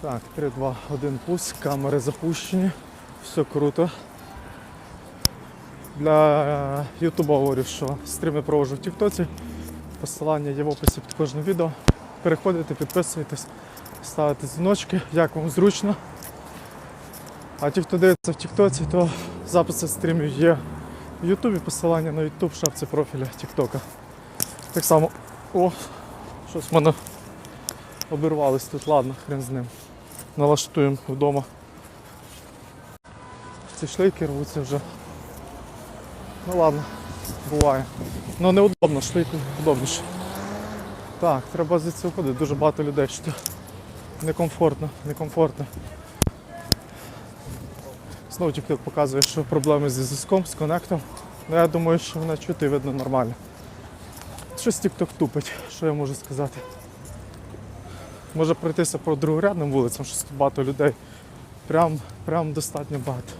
Так, 3, 2, 1 пуск, камери запущені, все круто. Для Ютуба говорю, що стріми проводжу в Тіктоці. Посилання є в описі під кожним відео. Переходите, підписуйтесь, ставите дзвіночки, як вам зручно. А ті, хто дивиться в Тіктоці, то записи стрімів є в Ютубі, посилання на Ютуб шапці профіля Тіктока. Так само, о, щось в мене обірвалось тут, ладно, хрен з ним. Налаштуємо вдома. Ці шлейки рвуться вже. Ну ладно, буває. Ну неудобно, шлейки удобніше. Так, треба звідси виходити, дуже багато людей. Що некомфортно, некомфортно. Знову тільки показує, що проблеми зі зв'язком, з коннектом. Ну я думаю, що мене чути видно нормально. Щось TikTok тупить, що я можу сказати. Може пройтися по другорядним вулицям, щось тут багато людей. Прям, прям достатньо багато.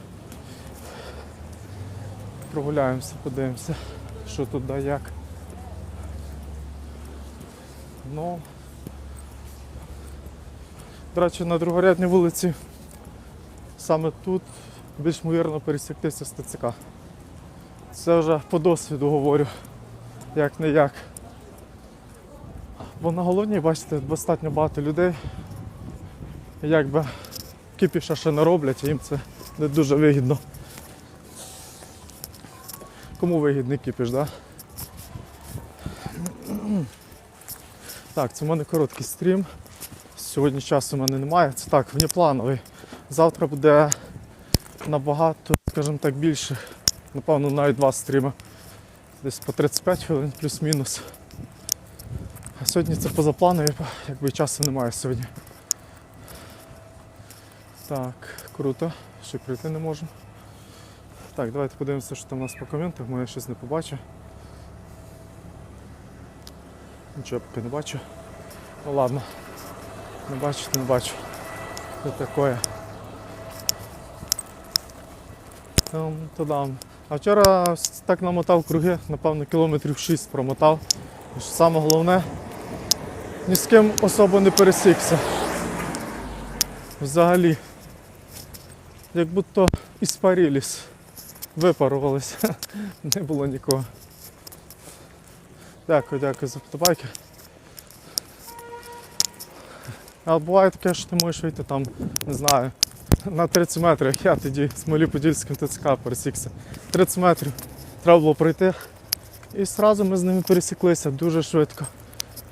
Прогуляємося, подивимося, що тут да як. Ну. До речі, на другорядній вулиці саме тут більш ймовірно пересіктися з ТЦК. Це вже по досвіду говорю, як не як. Бо на головній, бачите, достатньо багато людей. Якби кіпіша ще не роблять, їм це не дуже вигідно. Кому вигідний кіпіш, так? Да? Так, це в мене короткий стрім. Сьогодні часу в мене немає. Це так, внеплановий. Завтра буде набагато, скажімо так, більше. Напевно, навіть два стріми. Десь по 35 хвилин плюс-мінус. А сьогодні це позапланові, якби часу немає сьогодні. Так, круто. Ще прийти не можемо. Так, давайте подивимося, що там у нас по коментах, бо я щось не побачив. Нічого я поки не бачу. Ну ладно. Не бачу, не бачу. Що таке? Там, тудам. А вчора так намотав круги, напевно, кілометрів 6 промотав. Саме головне, ні з ким особо не пересікся. Взагалі. Як будто іспарілись, випарувалися. Не було нікого. Дякую, дякую за вподобайки. А буває таке, що ти можеш вийти там, не знаю, на 30 метрів, я тоді з Малі-Подільським ТЦК пересікся. 30 метрів треба було пройти. І одразу ми з ними пересіклися дуже швидко.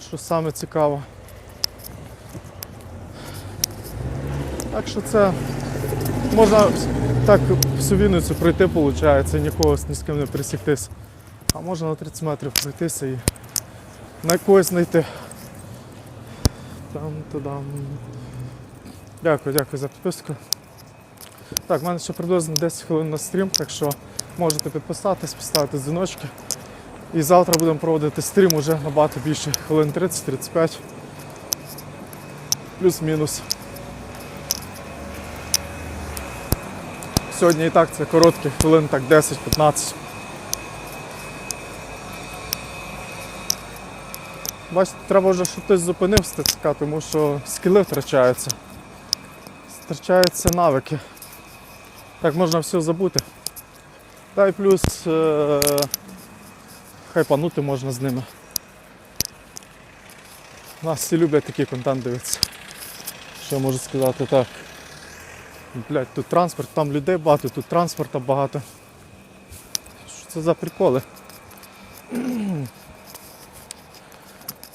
Що саме цікаво. Так що це можна так всю Вінницю пройти, виходить, нікого ні з ким не пересіктися. А можна на 30 метрів пройтися і на когось знайти. Там, тудам. Дякую, дякую за підписку. Так, в мене ще приблизно 10 хвилин на стрім, так що можете підписатись, поставити дзвіночки. І завтра будемо проводити стрім уже набагато більше, хвилин 30-35. Плюс-мінус. Сьогодні і так це короткі, хвилин так 10-15. Бачите, треба вже, щоб хтось зупинив з ТЦК, тому що скіли втрачаються. Втрачаються навики. Так можна все забути. Та й плюс е- хайпанути можна з ними. Нас всі люблять такий контент дивитися. Що я можу сказати так. Блять, тут транспорт, там людей багато, тут транспорта багато. Що це за приколи?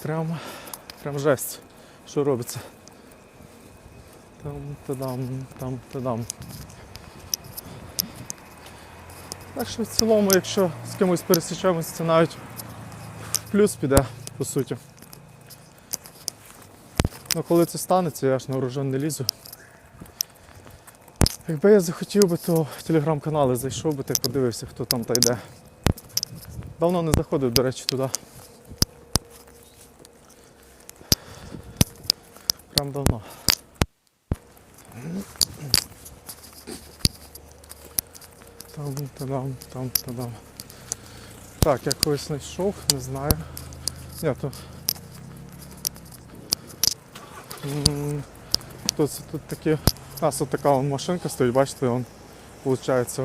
Прям, прям жесть, що робиться. Там, тадам, там, тадам. Так що в цілому, якщо з кимось пересічаємось, це навіть плюс піде, по суті. Ну коли це станеться, я ж на урожен не лізу. Якби я захотів би, то в телеграм-канали зайшов би й подивився, хто там та йде. Давно не заходив, до речі, туди. Прям давно. Там, тадам, там, тадам. Так, я когось знайшов, не знаю. Ні, то. Це тут такі? Нас от така вон машинка стоїть, бачите, он, виходить,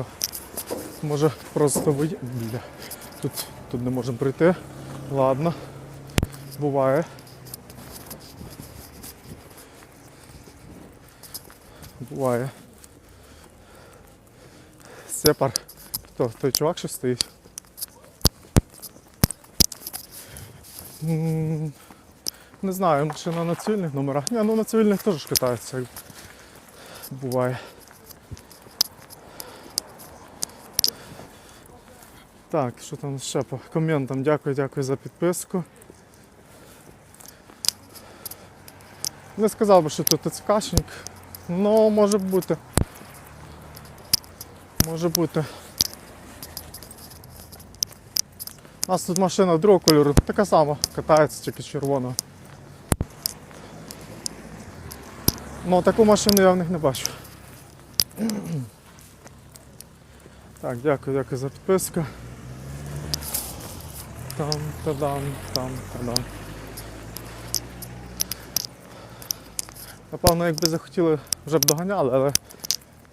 може просто. Бля. Тут, тут не можемо прийти. Ладно. Буває. Буває. Сепар. Хто? Той чувак, що стоїть? Не знаю, машина на цивільних номерах. Ні, ну на цивільних теж катаються. Буває. Так, що там ще по коментам? Дякую, дякую за підписку. Не сказав би, що тут ТЦКшник. Ну, може бути. Може бути. У нас тут машина другого кольору, така сама, катається тільки червона. Ну таку машину я в них не бачу. Так, дякую, дякую за підписку. Там, тадам, там, тадам. Напевно, якби захотіли, вже б доганяли, але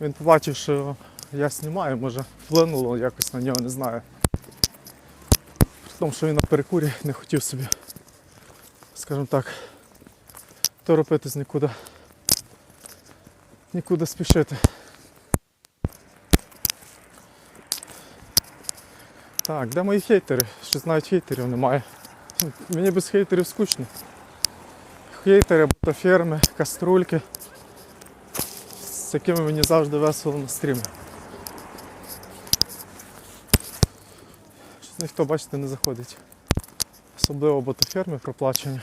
він побачив, що я знімаю, може вплинуло якось на нього, не знаю. При тому, що він на перекурі не хотів собі, скажімо так, торопитись нікуди. Нікуди спішити. Так, де мої хейтери? Щось навіть хейтерів немає. Мені без хейтерів скучно. Хейтери, ботаферми, каструльки, з якими мені завжди весело на стрімі. Ніхто, бачите, не заходить. Особливо ботаферми проплачені.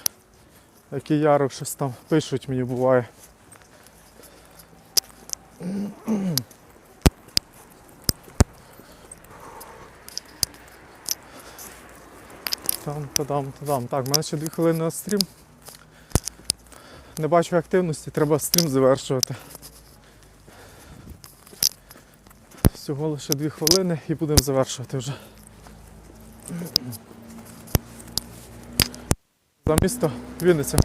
Які ярок щось там пишуть мені буває. Там, тадам, тадам. Так, в мене ще дві хвилини на стрім. Не бачу активності, треба стрім завершувати. Всього лише дві хвилини і будемо завершувати вже. За місто Вінниця.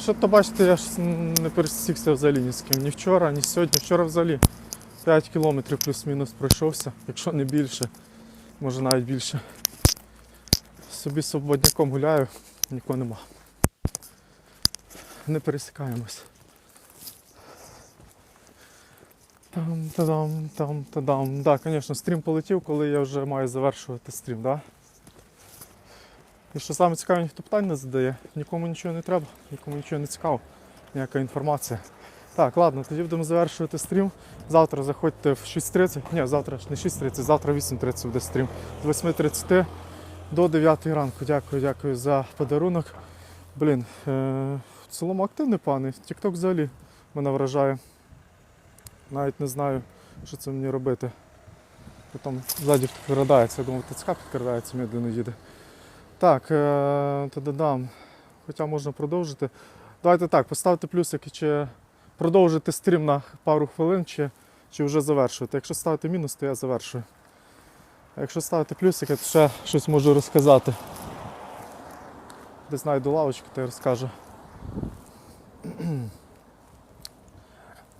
Що то бачите, я ж не пересікся взагалі ні з ким. Ні вчора, ні сьогодні. Вчора взагалі 5 кілометрів плюс-мінус пройшовся, якщо не більше, може навіть більше. Собі свободняком гуляю, нікого нема. Не пересікаємось. Там, тадам, там, тадам. Так, звісно, стрім полетів, коли я вже маю завершувати стрім. Да? І що саме цікаве, ніхто питань не задає, нікому нічого не треба, нікому нічого не цікаво, ніяка інформація. Так, ладно, тоді будемо завершувати стрім. Завтра заходьте в 6.30. Ні, завтра ж не 6.30, завтра 8.30 буде стрім. З 8.30 до 9 ранку. Дякую, дякую за подарунок. Блін, е- в цілому активний пане. Тікток взагалі мене вражає. Навіть не знаю, що це мені робити. Потім ззаді підкрадається, я думаю, ТЦК підкрадається, медленно їде. Так, е- то додам. Хоча можна продовжити. Давайте так, поставте плюсики, чи продовжити стрім на пару хвилин, чи, чи вже завершувати. Якщо ставити мінус, то я завершую. А якщо ставити плюсики, то ще щось можу розказати. Десь знайду лавочку, то я розкажу.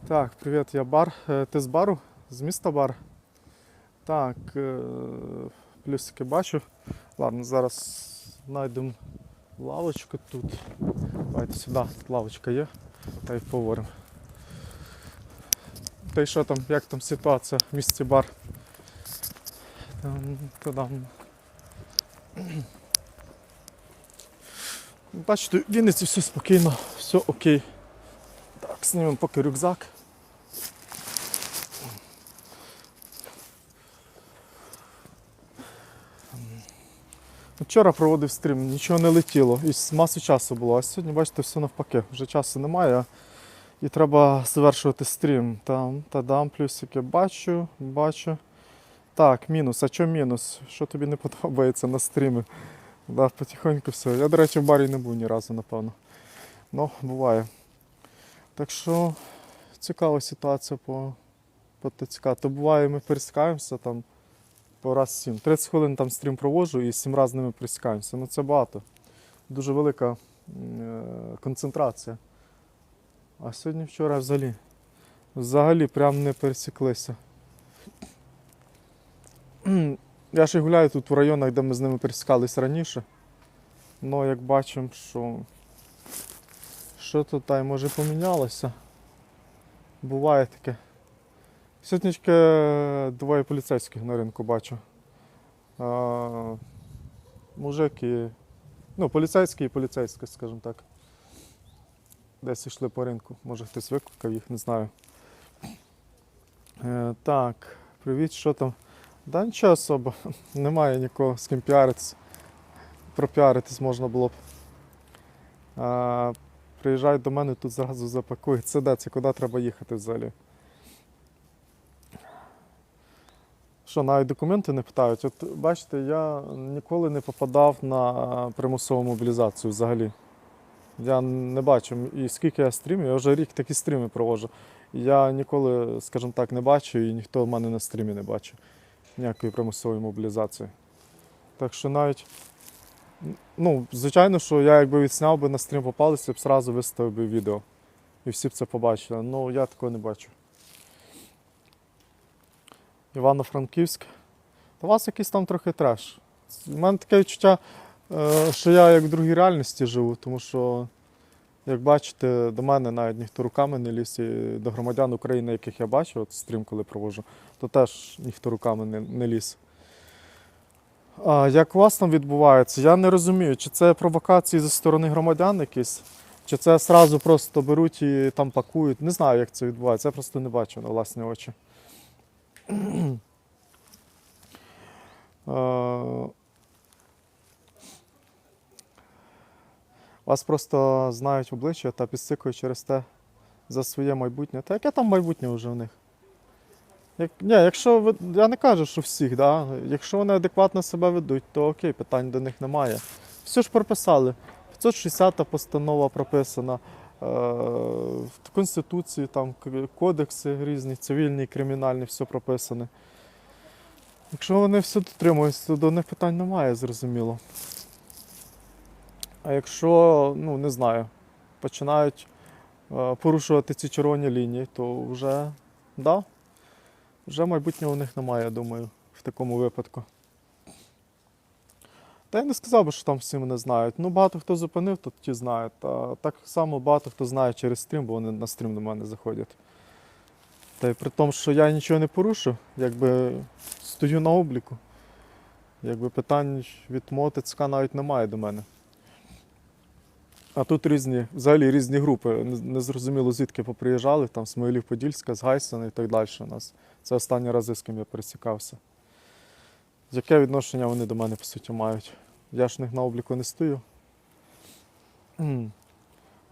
Так, привіт, я бар. Е, Ти з бару? З міста бар? Так, е, плюсики бачу. Ладно, зараз знайдемо лавочку тут. Давайте сюди, тут лавочка є, та й поговоримо. Та й що там, як там ситуація в місті бар? Там, та-дам. Бачите, в Вінниці все спокійно, все окей. Знімемо поки рюкзак. Вчора проводив стрім, нічого не летіло, і масу часу було. А сьогодні, бачите, все навпаки. Вже часу немає. І треба завершувати стрім. Там, та-дам, плюсики бачу, бачу. Так, мінус. А що мінус? Що тобі не подобається на стрімі? Да, потихоньку все. Я, до речі, в барі не був ні разу, напевно. Ну, буває. Так що цікава ситуація по, по ТЦК. То буває, ми пересікаємося там по раз сім. 30 хвилин там стрім проводжу і сім разів ними пересікаємося. Ну це багато. Дуже велика е, концентрація. А сьогодні вчора взагалі. Взагалі прям не пересіклися. Я ще гуляю тут в районах, де ми з ними пересікались раніше. Ну, як бачимо, що що то та й може помінялося. Буває таке. Сьогодні двоє поліцейських на ринку бачу. А, мужик і. Ну, поліцейський і поліцейська, скажімо так. Десь йшли по ринку. Може хтось викликав їх, не знаю. Е, так, привіт, що там? Да нічого особо. Немає нікого з ким піаритися. Пропіаритись можна було б. А, приїжджають до мене, тут зразу запакують. Це де? Це куди треба їхати взагалі? Що, навіть документи не питають. От бачите, я ніколи не попадав на примусову мобілізацію взагалі. Я не бачу. І скільки я стрімів, я вже рік такі стріми проводжу. Я ніколи, скажімо так, не бачу, і ніхто в мене на стрімі не бачив ніякої примусової мобілізації. Так що навіть, ну, звичайно, що я якби відсняв би на стрім попалися, б зразу виставив би відео. І всі б це побачили. Ну, я такого не бачу. Івано-Франківськ. У вас якийсь там трохи треш. У мене таке відчуття, е, що я як в другій реальності живу, тому що, як бачите, до мене навіть ніхто руками не ліз, і до громадян України, яких я бачу, от стрім, коли проводжу, то теж ніхто руками не, не ліз. Як там відбувається, я не розумію, чи це провокації зі сторони громадян якісь, чи це одразу просто беруть і там пакують. Не знаю, як це відбувається, я просто не бачу на власні очі. Вас просто знають обличчя та підсикують через те за своє майбутнє. Та яке там майбутнє вже в них? Як, ні, якщо ви, я не кажу, що всіх, да? якщо вони адекватно себе ведуть, то окей, питань до них немає. Все ж прописали. 560 постанова прописана, е, в Конституції, там кодекси різні, цивільні, кримінальні, все прописане. Якщо вони все дотримуються, то до них питань немає, зрозуміло. А якщо, ну не знаю, починають е, порушувати ці червоні лінії, то вже, да, вже майбутнього у них немає, я думаю, в такому випадку. Та я не сказав би, що там всі мене знають. Ну, багато хто зупинив, то ті знають. А так само багато хто знає через стрім, бо вони на стрім до мене заходять. Та й при тому, що я нічого не порушив, якби стою на обліку. Якби питань від мого ТЦК навіть немає до мене. А тут різні, взагалі різні групи. Не- Незрозуміло звідки поприїжджали, там Смойлів Подільська, з Гайсена і так далі у нас. Це останні рази, з ким я пересікався. Яке відношення вони до мене, по суті, мають? Я ж них на обліку не стою.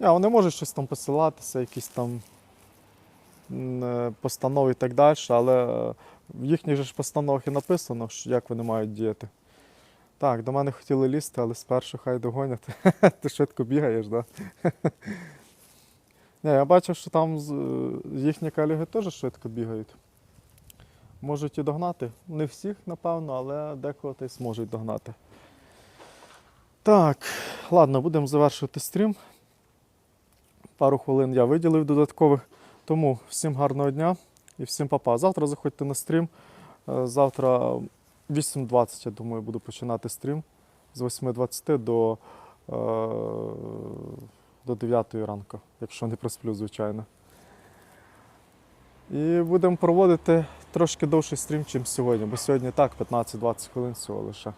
Я, вони можуть щось там посилатися, якісь там е, постанови і так далі, але е, в їхніх же ж постановах і написано, як вони мають діяти. Так, до мене хотіли лізти, але спершу хай догонять. Ти швидко бігаєш, так? Да? Я бачив, що там е, їхні колеги теж швидко бігають. Можуть і догнати. Не всіх, напевно, але декого та й зможуть догнати. Так, ладно, будемо завершувати стрім. Пару хвилин я виділив додаткових. Тому всім гарного дня і всім па-па. Завтра заходьте на стрім. Е, Завтра 8.20, я думаю, буду починати стрім з 8.20 до, е, до 9 ранку, якщо не просплю, звичайно. І будемо проводити трошки довший стрім, ніж сьогодні, бо сьогодні так, 15-20 хвилин всього лише.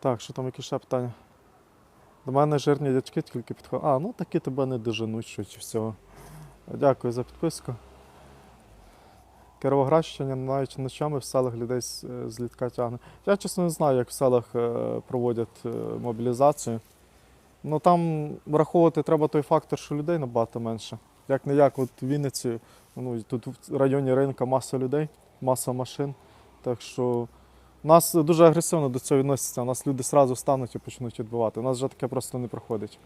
Так, що там які ще питання? До мене жирні дядьки тільки підходять. А, ну такі тебе не доженуть швидше всього. Дякую за підписку. Кіровоградщина навіть ночами в селах людей з, е, літка тягне. Я чесно не знаю, як в селах е, проводять е, мобілізацію. Ну там враховувати треба той фактор, що людей набагато менше. Як не як, от в Вінниці, ну, тут в районі ринка маса людей, маса машин. Так що нас дуже агресивно до цього відносяться. У нас люди одразу стануть і почнуть відбивати. У нас вже таке просто не проходить.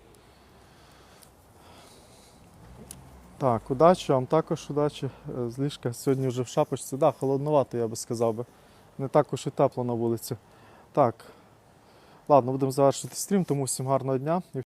Так, удачі, вам також удачі. Е, З ліжка сьогодні вже в шапочці. Да, холодновато, я би сказав би. Не так уж і тепло на вулиці. Так. Ладно, будемо завершити стрім, тому всім гарного дня.